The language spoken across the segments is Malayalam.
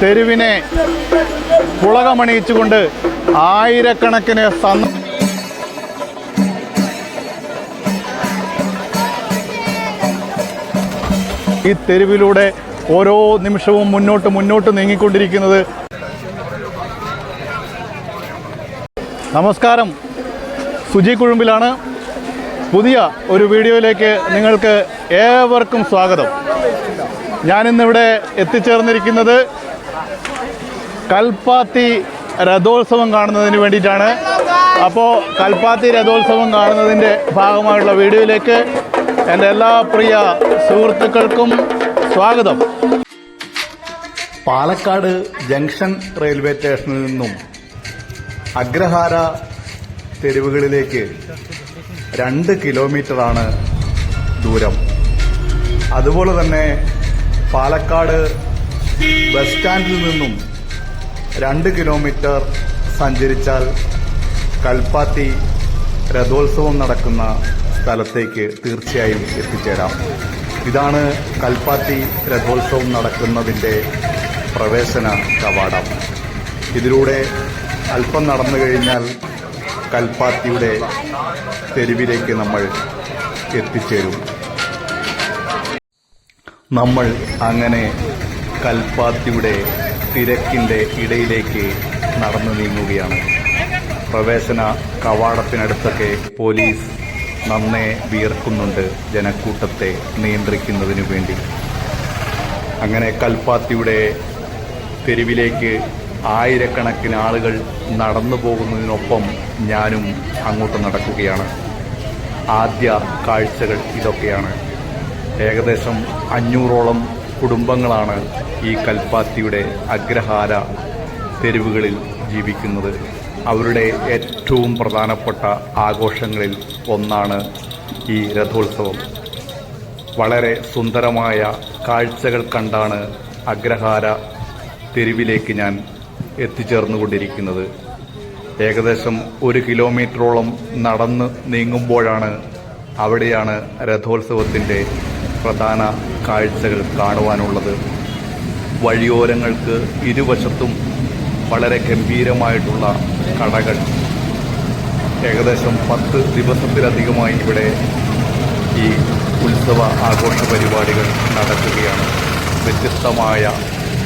തെരുവിനെ പുളകമണിയിച്ചുകൊണ്ട് ആയിരക്കണക്കിന് സന്ത ഈ തെരുവിലൂടെ ഓരോ നിമിഷവും മുന്നോട്ട് മുന്നോട്ട് നീങ്ങിക്കൊണ്ടിരിക്കുന്നത്. നമസ്കാരം. സുജി കുഴുമ്പിലാണ്. പുതിയ ഒരു വീഡിയോയിലേക്ക് നിങ്ങൾക്ക് ഏവർക്കും സ്വാഗതം. ഞാനിന്നിവിടെ എത്തിച്ചേർന്നിരിക്കുന്നത് കൽപ്പാത്തി രഥോത്സവം കാണുന്നതിന് വേണ്ടിയിട്ടാണ്. അപ്പോൾ കൽപ്പാത്തി രഥോത്സവം കാണുന്നതിന്റെ ഭാഗമായിട്ടുള്ള വീഡിയോയിലേക്ക് എന്റെ എല്ലാ പ്രിയ സുഹൃത്തുക്കൾക്കും സ്വാഗതം. പാലക്കാട് ജംഗ്ഷൻ റെയിൽവേ സ്റ്റേഷനിൽ നിന്നും അഗ്രഹാര തെരുവുകളിലേക്ക് രണ്ട് കിലോമീറ്ററാണ് ദൂരം. അതുപോലെ തന്നെ പാലക്കാട് ബസ് സ്റ്റാൻഡിൽ നിന്നും രണ്ട് കിലോമീറ്റർ സഞ്ചരിച്ചാൽ കൽപ്പാത്തി രഥോത്സവം നടക്കുന്ന സ്ഥലത്തേക്ക് തീർച്ചയായും എത്തിച്ചേരാം. ഇതാണ് കൽപ്പാത്തി രഥോത്സവം നടക്കുന്നതിന്റെ പ്രവേശന കവാടം. ഇതിലൂടെ അല്പം നടന്നു കഴിഞ്ഞാൽ കൽപ്പാത്തിയുടെ തെരുവിലേക്ക് നമ്മൾ എത്തിച്ചേരും. നമ്മൾ അങ്ങനെ കൽപ്പാത്തിയുടെ തിരക്കിന്റെ ഇടയിലേക്ക് നടന്നു നീങ്ങുകയാണ്. പ്രവേശന കവാടത്തിനടുത്തൊക്കെ പോലീസ് നന്നേ വിയർക്കുന്നുണ്ട് ജനക്കൂട്ടത്തെ നിയന്ത്രിക്കുന്നതിനു വേണ്ടി. അങ്ങനെ കൽപ്പാത്തിയുടെ തെരുവിലേക്ക് ആയിരക്കണക്കിന് ആളുകൾ നടന്നു പോകുന്നതിനൊപ്പം ഞാനും അങ്ങോട്ട് നടക്കുകയാണ്. ആദ്യ കാഴ്ചകൾ ഇതൊക്കെയാണ്. ഏകദേശം അഞ്ഞൂറോളം കുടുംബങ്ങളാണ് ഈ കൽപ്പാത്തിയുടെ അഗ്രഹാര തെരുവുകളിൽ ജീവിക്കുന്നത്. അവരുടെ ഏറ്റവും പ്രധാനപ്പെട്ട ആഘോഷങ്ങളിൽ ഒന്നാണ് ഈ രഥോത്സവം. വളരെ സുന്ദരമായ കാഴ്ചകൾ കണ്ടാണ് അഗ്രഹാര തെരുവിലേക്ക് ഞാൻ എത്തിച്ചേർന്നുകൊണ്ടിരിക്കുന്നത്. ഏകദേശം ഒരു കിലോമീറ്ററോളം നടന്ന് നീങ്ങുമ്പോഴാണ് അവിടെയാണ് രഥോത്സവത്തിന്റെ പ്രധാന കാഴ്ചകൾ കാണുവാനുള്ളത്. വഴിയോരങ്ങൾക്ക് ഇരുവശത്തും വളരെ ഗംഭീരമായിട്ടുള്ള കടകൾ. ഏകദേശം പത്ത് ദിവസത്തിലധികമായി ഇവിടെ ഈ ഉത്സവ ആഘോഷ പരിപാടികൾ നടക്കുകയാണ്. വ്യത്യസ്തമായ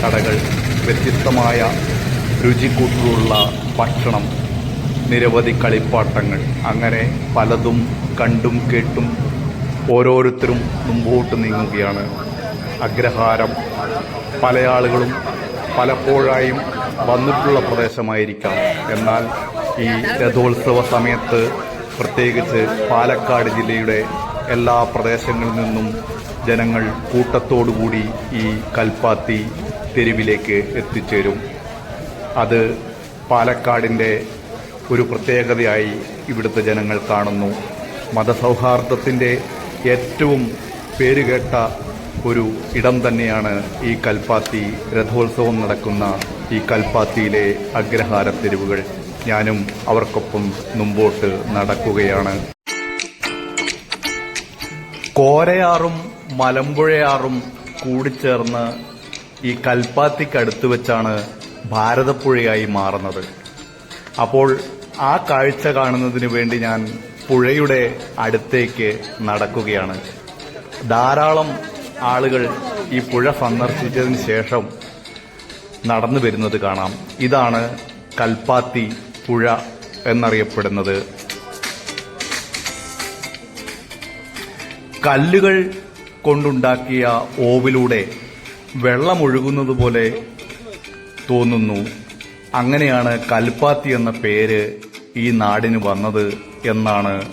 കടകൾ വ്യത്യസ്തമായ രുചിക്കൂട്ടുള്ള ഭക്ഷണം നിരവധി കളിപ്പാട്ടങ്ങൾ. അങ്ങനെ പലതും കണ്ടും കേട്ടും ഓരോരുത്തരും മുമ്പോട്ട് നീങ്ങുകയാണ്. അഗ്രഹാരം പല ആളുകളും പലപ്പോഴായും വന്നിട്ടുള്ള പ്രദേശമായിരിക്കാം. എന്നാൽ ഈ രഥോത്സവ സമയത്ത് പ്രത്യേകിച്ച് പാലക്കാട് ജില്ലയുടെ എല്ലാ പ്രദേശങ്ങളിൽ നിന്നും ജനങ്ങൾ കൂട്ടത്തോടുകൂടി ഈ കൽപ്പാത്തി തെരുവിലേക്ക് എത്തിച്ചേരും. അത് പാലക്കാടിന്റെ ഒരു പ്രത്യേകതയായി ഇവിടുത്തെ ജനങ്ങൾ കാണുന്നു. മതസൗഹാർദ്ദത്തിന്റെ ഏറ്റവും പേരുകേട്ട ഒരു ഇടം തന്നെയാണ് ഈ കൽപ്പാത്തി. രഥോത്സവം നടക്കുന്ന ഈ കൽപ്പാത്തിയിലെ അഗ്രഹാര തെരുവുകൾ. ഞാനും അവർക്കൊപ്പം മുമ്പോട്ട് നടക്കുകയാണ്. കോരയാറും മലമ്പുഴയാറും കൂടിച്ചേർന്ന് ഈ കൽപ്പാത്തിക്കടുത്ത് വെച്ചാണ് ഭാരതപ്പുഴയായി മാറുന്നത്. അപ്പോൾ ആ കാഴ്ച കാണുന്നതിന് വേണ്ടി ഞാൻ പുഴയുടെ അടുത്തേക്ക് നടക്കുകയാണ്. ധാരാളം ആളുകൾ ഈ പുഴ സന്ദർശിച്ചതിന് ശേഷം നടന്നു വരുന്നത് കാണാം. ഇതാണ് കൽപ്പാത്തി പുഴ എന്നറിയപ്പെടുന്നത്. കല്ലുകൾ കൊണ്ടുണ്ടാക്കിയ ഓവിലൂടെ വെള്ളമൊഴുകുന്നത് പോലെ തോന്നുന്നു. അങ്ങനെയാണ് കൽപ്പാത്തി എന്ന പേര് ഈ നാടിന് വന്നത്. എന്നാണ്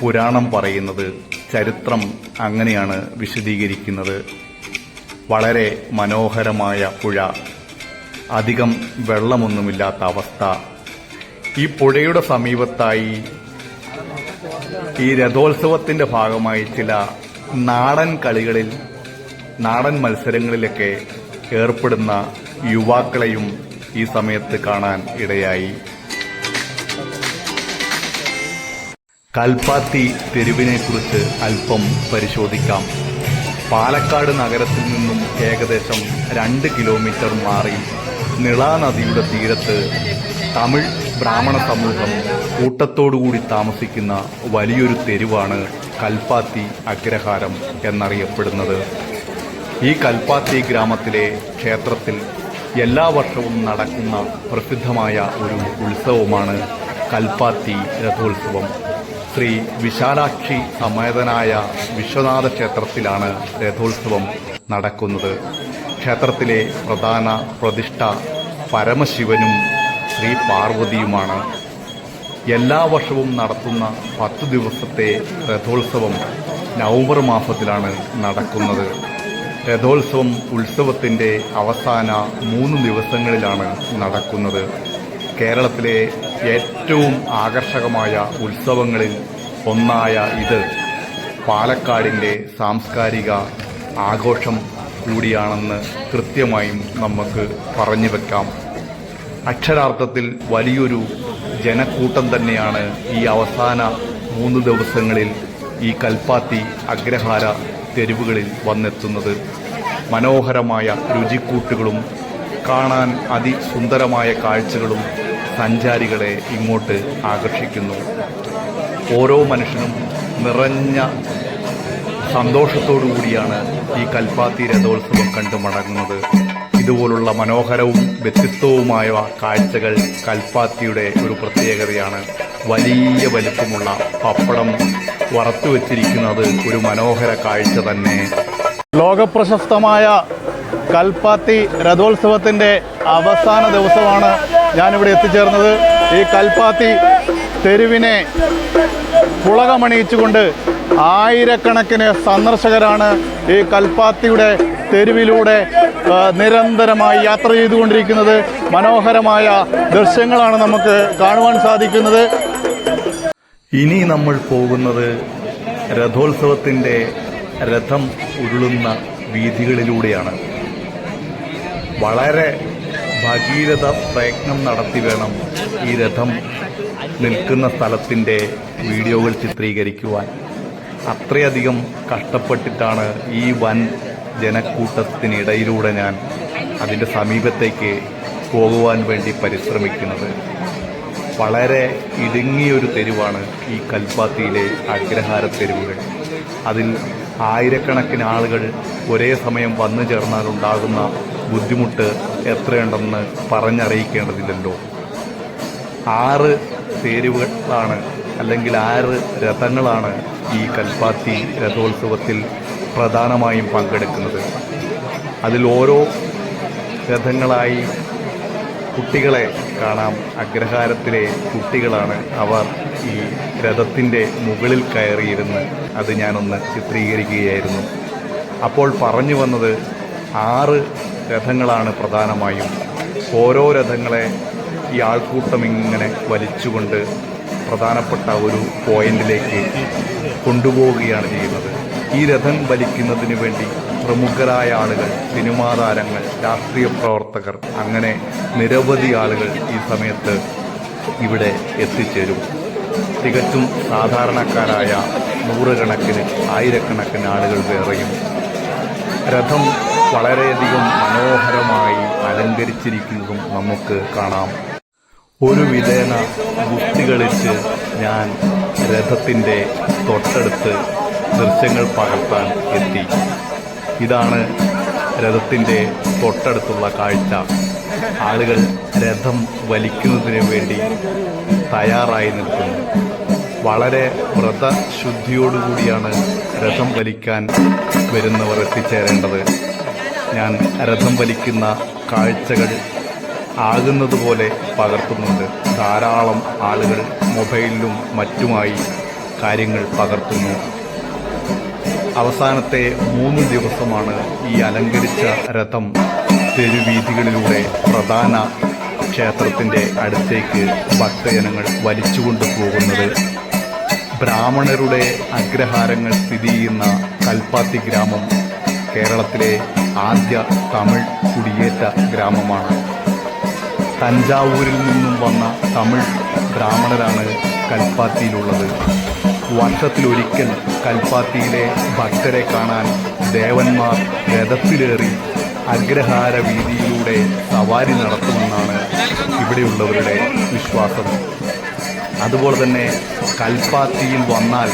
പുരാണം പറയുന്നത്. ചരിത്രം അങ്ങനെയാണ് വിശദീകരിക്കുന്നത്. വളരെ മനോഹരമായ പുഴ. അധികം വെള്ളമൊന്നുമില്ലാത്ത അവസ്ഥ. ഈ പുഴയുടെ സമീപത്തായി ഈ രഥോത്സവത്തിന്റെ ഭാഗമായി ചില നാടൻ കളികളിൽ നാടൻ മത്സരങ്ങളിലൊക്കെ ഏർപ്പെടുന്ന യുവാക്കളെയും ഈ സമയത്ത് കാണാൻ ഇടയായി. കൽപ്പാത്തി തെരുവിനെക്കുറിച്ച് അല്പം പരിശോധിക്കാം. പാലക്കാട് നഗരത്തിൽ നിന്നും ഏകദേശം രണ്ട് കിലോമീറ്റർ മാറി നിളാനദിയുടെ തീരത്ത് തമിഴ് ബ്രാഹ്മണ സമൂഹം കൂട്ടത്തോടുകൂടി താമസിക്കുന്ന വലിയൊരു തെരുവാണ് കൽപ്പാത്തി അഗ്രഹാരം എന്നറിയപ്പെടുന്നത്. ഈ കൽപ്പാത്തി ഗ്രാമത്തിലെ ക്ഷേത്രത്തിൽ എല്ലാ വർഷവും നടക്കുന്ന പ്രസിദ്ധമായ ഒരു ഉത്സവമാണ് കൽപ്പാത്തി രഥോത്സവം. ശ്രീ വിശാലാക്ഷി സമേതനായ വിശ്വനാഥ ക്ഷേത്രത്തിലാണ് രഥോത്സവം നടക്കുന്നത്. ക്ഷേത്രത്തിലെ പ്രധാന പ്രതിഷ്ഠ പരമശിവനും ശ്രീ പാർവതിയുമാണ്. എല്ലാ വർഷവും നടത്തുന്ന പത്ത് ദിവസത്തെ രഥോത്സവം നവംബർ മാസത്തിലാണ് നടക്കുന്നത്. രഥോത്സവം ഉത്സവത്തിന്റെ അവസാന മൂന്ന് ദിവസങ്ങളിലാണ് നടക്കുന്നത്. കേരളത്തിലെ ഏറ്റവും ആകർഷകമായ ഉത്സവങ്ങളിൽ ഒന്നായ ഇത് പാലക്കാടിന്റെ സാംസ്കാരിക ആഘോഷം കൂടിയാണെന്ന് കൃത്യമായും നമുക്ക് പറഞ്ഞു വെക്കാം. അക്ഷരാർത്ഥത്തിൽ വലിയൊരു ജനക്കൂട്ടം തന്നെയാണ് ഈ അവസാന മൂന്ന് ദിവസങ്ങളിൽ ഈ കൽപ്പാത്തി അഗ്രഹാര തെരുവുകളിൽ വന്നെത്തുന്നത്. മനോഹരമായ രുചിക്കൂട്ടുകളും കാണാൻ അതിസുന്ദരമായ കാഴ്ചകളും സഞ്ചാരികളെ ഇങ്ങോട്ട് ആകർഷിക്കുന്നു. ഓരോ മനുഷ്യനും നിറഞ്ഞ സന്തോഷത്തോടു കൂടിയാണ് ഈ കൽപ്പാത്തി രഥോത്സവം കണ്ടു മടങ്ങുന്നത്. ഇതുപോലുള്ള മനോഹരവും വ്യത്യസ്തവുമായ കാഴ്ചകൾ കൽപ്പാത്തിയുടെ ഒരു പ്രത്യേകതയാണ്. വലിയ വലിപ്പമുള്ള പപ്പടം വറുത്തു വച്ചിരിക്കുന്നത് ഒരു മനോഹര കാഴ്ച തന്നെ. ലോകപ്രശസ്തമായ കൽപ്പാത്തി രഥോത്സവത്തിന്റെ അവസാന ദിവസമാണ് ഞാനിവിടെ എത്തിച്ചേർന്നത് ഈ കൽപ്പാത്തി തെരുവിനെ പുളകമണിയിച്ചുകൊണ്ട് ആയിരക്കണക്കിന് സന്ദർശകരാണ് ഈ കൽപ്പാത്തിയുടെ തെരുവിലൂടെ നിരന്തരമായി യാത്ര ചെയ്തുകൊണ്ടിരിക്കുന്നത്. മനോഹരമായ ദൃശ്യങ്ങളാണ് നമുക്ക് കാണുവാൻ സാധിക്കുന്നത്. ഇനി നമ്മൾ പോകുന്നത് രഥോത്സവത്തിന്റെ രഥം ഉരുളുന്ന വീഥികളിലൂടെയാണ് വളരെ ഭഗീരഥ പ്രയത്നം നടത്തി വേണം ഈ രഥം നിൽക്കുന്ന സ്ഥലത്തിന്റെ വീഡിയോകൾ ചിത്രീകരിക്കുവാൻ. അത്രയധികം കഷ്ടപ്പെട്ടിട്ടാണ് ഈ വൻ ജനക്കൂട്ടത്തിനിടയിലൂടെ ഞാൻ അതിന്റെ സമീപത്തേക്ക് പോകുവാൻ വേണ്ടി പരിശ്രമിക്കുന്നത്. വളരെ ഇടുങ്ങിയൊരു തെരുവാണ് ഈ കൽപ്പാത്തിയിലെ അഗ്രഹാര തെരുവുകൾ അതിൽ ആയിരക്കണക്കിന് ആളുകൾ ഒരേ സമയം വന്നു ചേർന്നാൽ ഉണ്ടാകുന്ന ബുദ്ധിമുട്ട് എത്രയുണ്ടെന്ന് പറഞ്ഞറിയിക്കേണ്ടതില്ലല്ലോ. ആറ് തേരുവുകളാണ് അല്ലെങ്കിൽ ആറ് രഥങ്ങളാണ് ഈ കൽപ്പാത്തി രഥോത്സവത്തിൽ പ്രധാനമായും പങ്കെടുക്കുന്നത്. അതിൽ ഓരോ രഥങ്ങളായി കുട്ടികളെ കാണാം. അഗ്രഹാരത്തിലെ കുട്ടികളാണ് അവർ ഈ രഥത്തിന്റെ മുകളിൽ കയറിയിരുന്ന് അത് ഞാനൊന്ന് ചിത്രീകരിക്കുകയായിരുന്നു. അപ്പോൾ പറഞ്ഞു വന്നത് ആറ് രഥങ്ങളാണ് പ്രധാനമായും. ഓരോ രഥങ്ങളെ ഈ ആൾക്കൂട്ടം ഇങ്ങനെ വലിച്ചുകൊണ്ട് പ്രധാനപ്പെട്ട ഒരു പോയിന്റിലേക്ക് കൊണ്ടുപോവുകയാണ് ചെയ്യുന്നത്. ഈ രഥം വലിക്കുന്നതിന് വേണ്ടി പ്രമുഖരായ ആളുകൾ സിനിമാ താരങ്ങൾ രാഷ്ട്രീയ പ്രവർത്തകർ അങ്ങനെ നിരവധി ആളുകൾ ഈ സമയത്ത് ഇവിടെ എത്തിച്ചേരും. തികച്ചും സാധാരണക്കാരായ നൂറുകണക്കിന് ആയിരക്കണക്കിന് ആളുകൾ വേറെയും രഥം വളരെയധികം മനോഹരമായി അലങ്കരിച്ചിരിക്കുന്നതും നമുക്ക് കാണാം. ഒരു വിധേന ഗുസ്തി കളിച്ച് ഞാൻ രഥത്തിന്റെ തൊട്ടടുത്ത് ദൃശ്യങ്ങൾ പകർത്താൻ എത്തി. ഇതാണ് രഥത്തിന്റെ തൊട്ടടുത്തുള്ള കാഴ്ച. ആളുകൾ രഥം വലിക്കുന്നതിന് വേണ്ടി തയ്യാറായി നിൽക്കുന്നു. വളരെ വ്രതശുദ്ധിയോടുകൂടിയാണ് രഥം വലിക്കാൻ വരുന്നവർ എത്തിച്ചേരേണ്ടത്. ഞാൻ രഥം വലിക്കുന്ന കാഴ്ചകൾ ആകുന്നത് പോലെ പകർത്തുന്നുണ്ട്. ധാരാളം ആളുകൾ മൊബൈലിലും മറ്റുമായി കാര്യങ്ങൾ പകർത്തുന്നു. അവസാനത്തെ മൂന്ന് ദിവസമാണ് ഈ അലങ്കരിച്ച രഥം തെരുവീഥികളിലൂടെ പ്രധാന ക്ഷേത്രത്തിന്റെ അടുത്തേക്ക് ഭക്തജനങ്ങൾ വലിച്ചുകൊണ്ടു പോകുന്നത് ബ്രാഹ്മണരുടെ അഗ്രഹാരങ്ങൾ സ്ഥിതി ചെയ്യുന്ന കൽപ്പാത്തി ഗ്രാമം കേരളത്തിലെ ആദ്യ തമിഴ് കുടിയേറ്റ ഗ്രാമമാണ്. തഞ്ചാവൂരിൽ നിന്നും വന്ന തമിഴ് ബ്രാഹ്മണരാണ് കൽപ്പാത്തിയിലുള്ളത്. വർഷത്തിലൊരിക്കൽ കൽപ്പാത്തിയിലെ ഭക്തരെ കാണാൻ ദേവന്മാർ രഥത്തിലേറി അഗ്രഹാര വീതിയിലൂടെ സവാരി നടത്തുമെന്നാണ് ഇവിടെയുള്ളവരുടെ വിശ്വാസം. അതുപോലെ തന്നെ കൽപ്പാത്തിയിൽ വന്നാൽ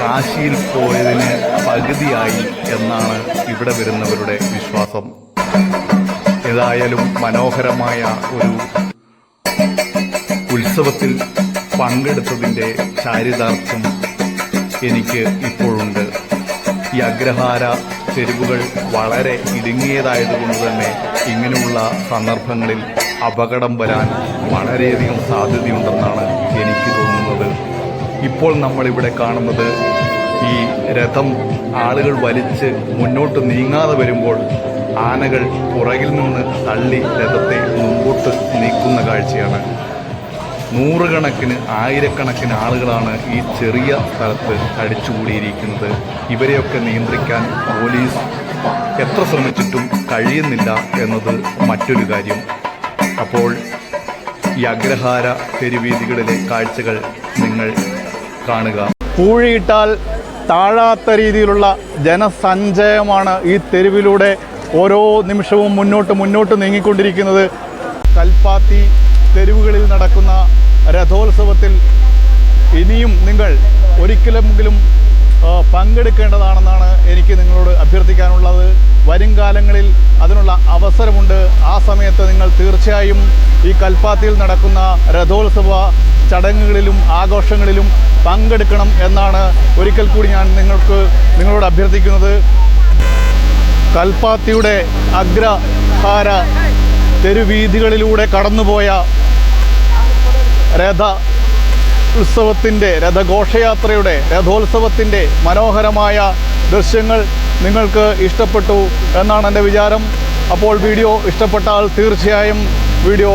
കാശിയിൽ പോയതിന് പകുതിയായി എന്നാണ് ഇവിടെ വരുന്നവരുടെ വിശ്വാസം. ഏതായാലും മനോഹരമായ ഒരു ഉത്സവത്തിൽ പങ്കെടുത്തതിന്റെ ചാരിതാർത്ഥ്യം എനിക്ക് ഇപ്പോഴുണ്ട്. ഈ അഗ്രഹാര തെരുവുകൾ വളരെ ഇടുങ്ങിയതായതുകൊണ്ട് തന്നെ ഇങ്ങനെയുള്ള സന്ദർഭങ്ങളിൽ അപകടം വരാൻ വളരെയധികം സാധ്യതയുണ്ടെന്നാണ് എനിക്ക് തോന്നുന്നത്. ഇപ്പോൾ നമ്മളിവിടെ കാണുന്നത് ഈ രഥം ആളുകൾ വലിച്ച് മുന്നോട്ട് നീങ്ങാതെ വരുമ്പോൾ ആനകൾ പുറകിൽ നിന്ന് തള്ളി രഥത്തെ മുമ്പോട്ട് നീക്കുന്ന കാഴ്ചയാണ്. നൂറുകണക്കിന് ആയിരക്കണക്കിന് ആളുകളാണ് ഈ ചെറിയ സ്ഥലത്ത് അടിച്ചുകൂടിയിരിക്കുന്നത്. ഇവരെയൊക്കെ നിയന്ത്രിക്കാൻ പോലീസ് എത്ര ശ്രമിച്ചിട്ടും കഴിയുന്നില്ല എന്നത് മറ്റൊരു കാര്യം. അപ്പോൾ ഈ അഗ്രഹാര തെരുവീതികളിലെ കാഴ്ചകൾ നിങ്ങൾ കാണുക. പൂഴിയിട്ടാൽ താഴാത്ത രീതിയിലുള്ള ജനസഞ്ചയമാണ് ഈ തെരുവിലൂടെ ഓരോ നിമിഷവും മുന്നോട്ട് മുന്നോട്ട് നീങ്ങിക്കൊണ്ടിരിക്കുന്നത്. കൽപ്പാത്തി തെരുവുകളിൽ നടക്കുന്ന രഥോത്സവത്തിൽ ഇനിയും നിങ്ങൾ ഒരിക്കലെങ്കിലും പങ്കെടുക്കേണ്ടതാണെന്നാണ് എനിക്ക് നിങ്ങളോട് അഭ്യർത്ഥിക്കാനുള്ളത്. വരും കാലങ്ങളിൽ അതിനുള്ള അവസരമുണ്ട്. ആ സമയത്ത് നിങ്ങൾ തീർച്ചയായും ഈ കൽപ്പാത്തിയിൽ നടക്കുന്ന രഥോത്സവ ചടങ്ങുകളിലും ആഘോഷങ്ങളിലും പങ്കെടുക്കണം എന്നാണ് ഒരിക്കൽ കൂടി ഞാൻ നിങ്ങൾക്ക് നിങ്ങളോട് അഭ്യർത്ഥിക്കുന്നത്. കൽപ്പാത്തിയുടെ അഗ്രഹാര തെരുവീതികളിലൂടെ കടന്നുപോയ രഥ ഉത്സവത്തിന്റെ രഥഘോഷയാത്രയുടെ രഥോത്സവത്തിന്റെ മനോഹരമായ ദൃശ്യങ്ങൾ നിങ്ങൾക്ക് ഇഷ്ടപ്പെട്ടു എന്നാണ് എന്റെ വിചാരം. അപ്പോൾ വീഡിയോ ഇഷ്ടപ്പെട്ടാൽ തീർച്ചയായും വീഡിയോ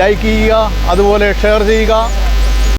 ലൈക്ക് ചെയ്യുക അതുപോലെ ഷെയർ ചെയ്യുക.